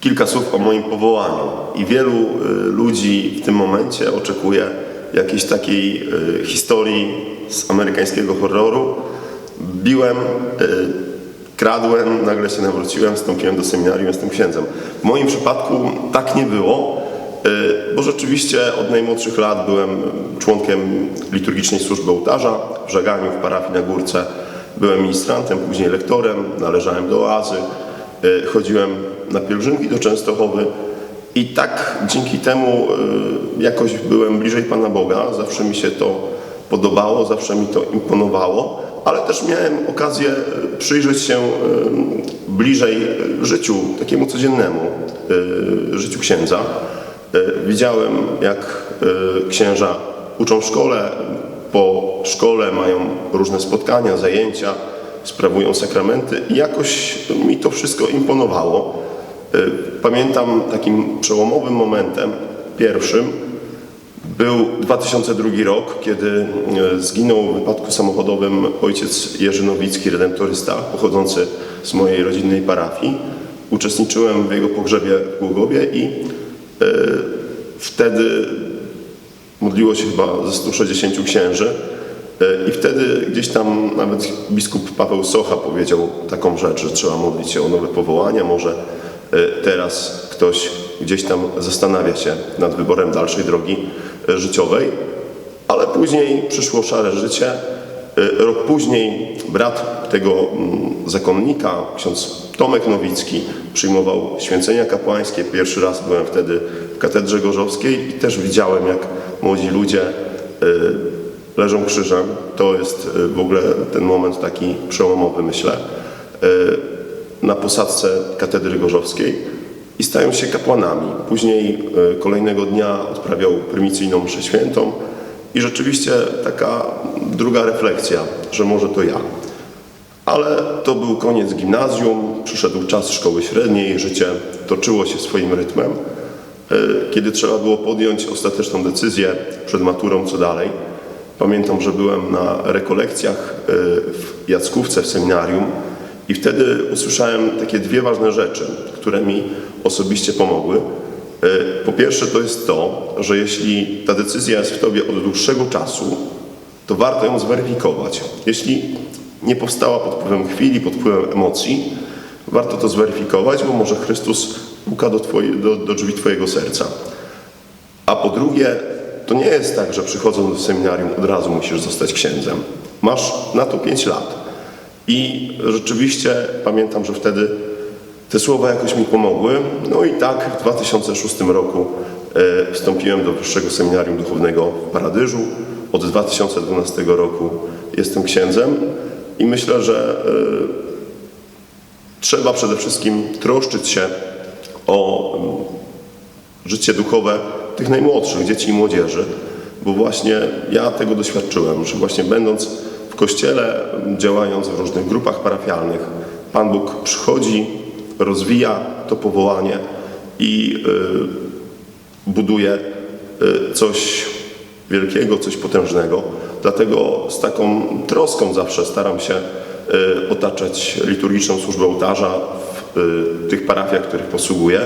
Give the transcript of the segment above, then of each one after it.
kilka słów o moim powołaniu. I wielu y, ludzi w tym momencie oczekuje jakiejś takiej y, historii z amerykańskiego horroru. Biłem, y, kradłem, nagle się nawróciłem, wstąpiłem do seminarium, jestem księdzem. W moim przypadku tak nie było, bo rzeczywiście od najmłodszych lat byłem członkiem liturgicznej służby ołtarza w Żaganiu, w parafii na Górce. Byłem ministrantem, później lektorem, należałem do oazy, chodziłem na pielgrzymki do Częstochowy i tak dzięki temu y, jakoś byłem bliżej Pana Boga, zawsze mi się to podobało, zawsze mi to imponowało, ale też miałem okazję y, przyjrzeć się bliżej życiu takiemu codziennemu, życiu księdza. Widziałem, jak księża uczą w szkole, po szkole mają różne spotkania, zajęcia, sprawują sakramenty i jakoś mi to wszystko imponowało. Y, Pamiętam takim przełomowym momentem, pierwszym, był 2002 rok, kiedy e, zginął w wypadku samochodowym ojciec Jerzy Nowicki, redemptorysta, pochodzący z mojej rodzinnej parafii. Uczestniczyłem w jego pogrzebie w Głogowie i e, wtedy modliło się chyba ze 160 księży. E, I wtedy gdzieś tam nawet biskup Paweł Socha powiedział taką rzecz, że trzeba modlić się o nowe powołania. Może e, teraz ktoś gdzieś tam zastanawia się nad wyborem dalszej drogi e, życiowej, ale później przyszło szare życie. Rok później brat tego mm, zakonnika, ksiądz Tomek Nowicki, przyjmował święcenia kapłańskie. Pierwszy raz byłem wtedy w katedrze gorzowskiej i też widziałem, jak młodzi ludzie leżą krzyżem. To jest e, w ogóle ten moment taki przełomowy, myślę, e, na posadzce katedry gorzowskiej i stają się kapłanami. Później e, kolejnego dnia odprawiał prymicyjną mszę świętą i rzeczywiście taka druga refleksja, że może to ja. Ale to był koniec gimnazjum, przyszedł czas szkoły średniej, życie toczyło się swoim rytmem. Kiedy trzeba było podjąć ostateczną decyzję przed maturą, co dalej, pamiętam, że byłem na rekolekcjach e, w Jackówce w seminarium i wtedy usłyszałem takie dwie ważne rzeczy, które mi osobiście pomogły. E, Po pierwsze to jest to, że jeśli ta decyzja jest w Tobie od dłuższego czasu, to warto ją zweryfikować. Jeśli nie powstała pod wpływem chwili, pod wpływem emocji, warto to zweryfikować, bo może Chrystus puka do, twoje, do, do drzwi Twojego serca. A po drugie, to nie jest tak, że przychodząc do seminarium od razu musisz zostać księdzem. Masz na to 5 lat. I rzeczywiście pamiętam, że wtedy te słowa jakoś mi pomogły. No i tak w 2006 roku e, wstąpiłem do Wyższego Seminarium Duchownego w Paradyżu. Od 2012 roku jestem księdzem i myślę, że e, trzeba przede wszystkim troszczyć się o mm, życie duchowe tych najmłodszych, dzieci i młodzieży, bo właśnie ja tego doświadczyłem, że właśnie będąc w kościele, działając w różnych grupach parafialnych, Pan Bóg przychodzi, rozwija to powołanie i y, buduje y, coś wielkiego, coś potężnego. Dlatego z taką troską zawsze staram się y, otaczać liturgiczną służbę ołtarza w y, tych parafiach, których posługuję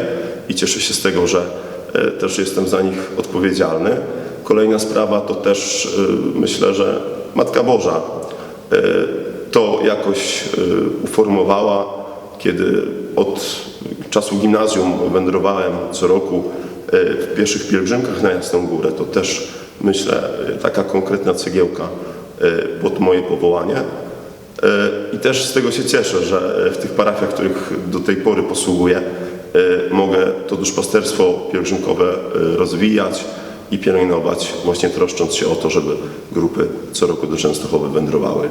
i cieszę się z tego, że też jestem za nich odpowiedzialny. Kolejna sprawa to też y, myślę, że Matka Boża y, to jakoś uformowała, kiedy od czasu gimnazjum wędrowałem co roku w pieszych pielgrzymkach na Jasną Górę. To też myślę taka konkretna cegiełka pod moje powołanie. I też z tego się cieszę, że w tych parafiach, których do tej pory posługuję, mogę to duszpasterstwo pielgrzymkowe rozwijać i pielęgnować, właśnie troszcząc się o to, żeby grupy co roku do Częstochowy wędrowały.